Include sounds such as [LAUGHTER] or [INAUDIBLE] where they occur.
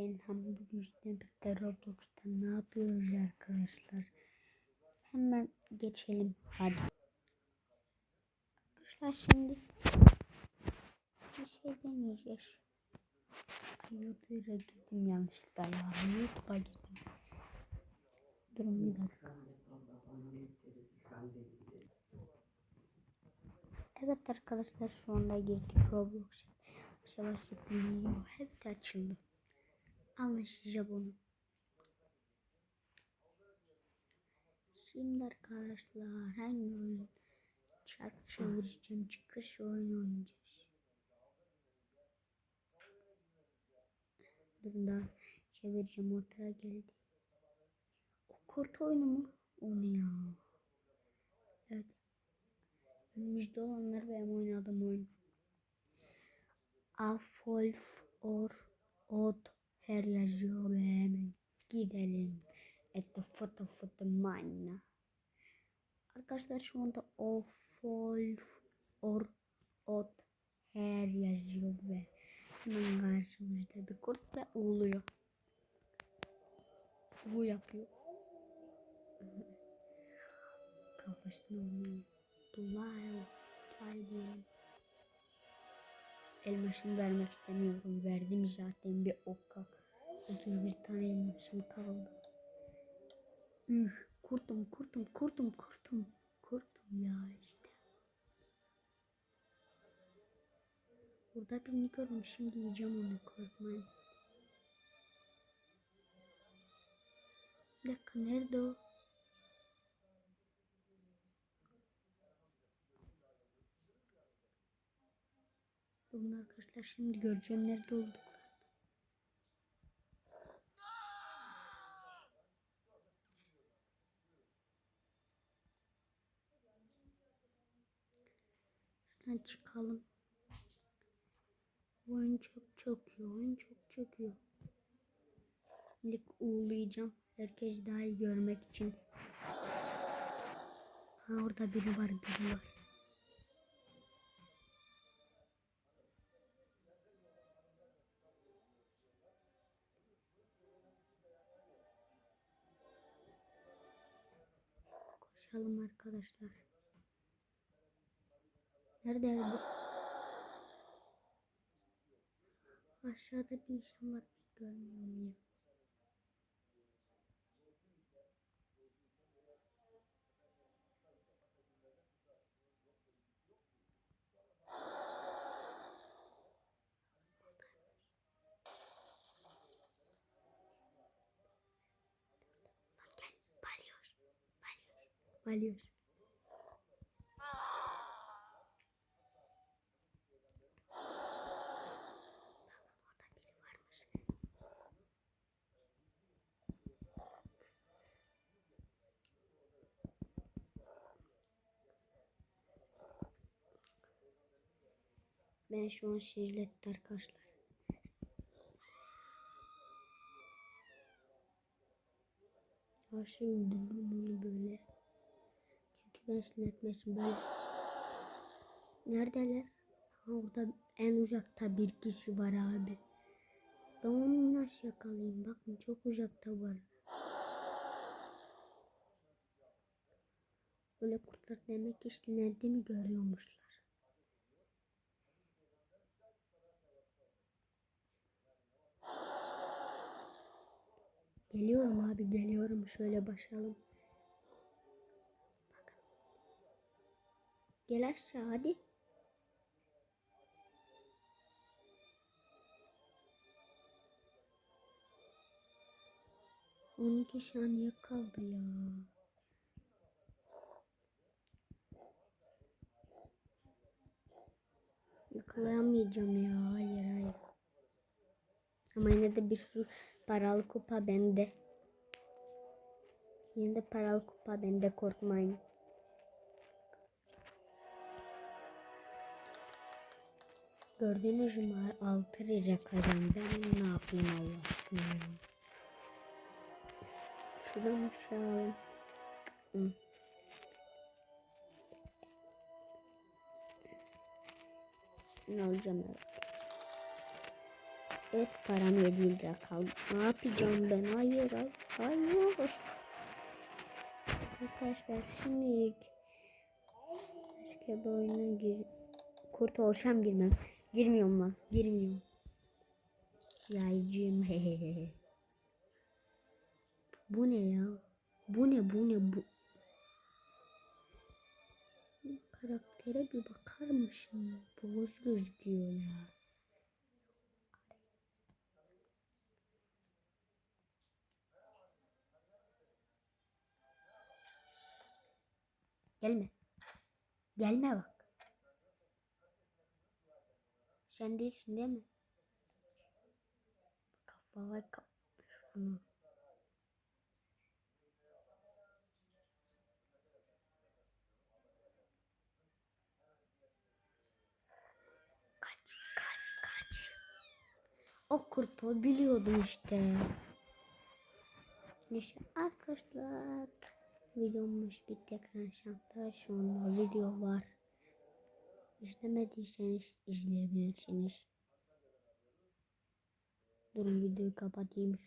Ben hem bugün Roblox'ta ne yapıyoruz arkadaşlar? Hemen geçelim hadi. Arkadaşlar şimdi bir şey deneyeceğiz. YouTube'a girdim yanlışlıkla ya. YouTube'a girdim. Durun bir dakika. Evet arkadaşlar şu anda girdik Roblox'a. Aşağıda sürpriz hep de açıldı. Şişe bunu. Şimdi arkadaşlar hangi oyun çark çevireceğim çıkış oyun oynayacağız. Durun daha çevireceğim ortaya geldi. O kurt oyunu mu? O ne ya? Evet. Önümüzde olanlar benim oynadığım oyun. Afolf or Ot her yazıyor hemen gidelim. Ette foto foto manna. Arkadaşlar şu anda Afolf or Ot her yazıyor ve hemen karşımızda bir kurt ve uğuluyor. Bu yapıyor. Kafasını oynuyor. Play, play diyelim. Elmasımı vermek istemiyorum. Verdim zaten bir okka. 31 tane elmasım kaldı. Üh, kurtum kurtum kurtum kurtum. Kurtum ya işte. Burada birini gördüm. Şimdi yiyeceğim onu korkmayın. Bir dakika nerede o? Durun arkadaşlar şimdi göreceğim nerede olduklarını. Şuradan çıkalım. Oyun çok çok iyi. Oyun çok çok iyi. Şimdi uğurlayacağım. Herkes daha iyi görmek için. Ha orada biri var biri var. Koşalım arkadaşlar. Nerede bu? Aşağıda bir insan var. Görmüyorum ya. Varmış. Ben şu an şirlette arkadaşlar. Karşı onu böyle. Çünkü ben sinetmesin böyle. Neredeler? Ha, orada en uzakta bir kişi var abi. Ben onu nasıl yakalayayım? Bakın çok uzakta var. Böyle kurtlar demek ki nerede mi görüyormuşlar? Geliyorum abi geliyorum şöyle başlayalım. Gel aşağı hadi. On iki saniye kaldı ya. Yakalayamayacağım ya. Hayır hayır. Ama yine de bir sürü paralı kupa bende. Yine de paralı kupa bende korkmayın. Gördüğünüz mü 6 lira kazandım. Ben ne yapayım Allah aşkına. Şuradan aşağı. Ne alacağım evet. Evet param 7 lira kaldı. Ne yapacağım ben? Hayır hayır. Hayır. Arkadaşlar şimdi başka bir oyuna gir. Kurt olsam girmem. Girmiyorum lan. Girmiyorum. Yaycım. Hehehe. [LAUGHS] Bu ne ya? Bu ne bu ne bu? Karaktere bir bakar mısın? Boğaz gözüküyor ya. Gelme. Gelme bak. Sen değilsin değil mi? Kafaya kap. Şunu. Kaç, kaç, kaç. O kurtu biliyordum işte. Neyse arkadaşlar. Videomuz bitti şanta. Şu anda video var. İzlemediyseniz izleyebilirsiniz. Durun videoyu kapatayım.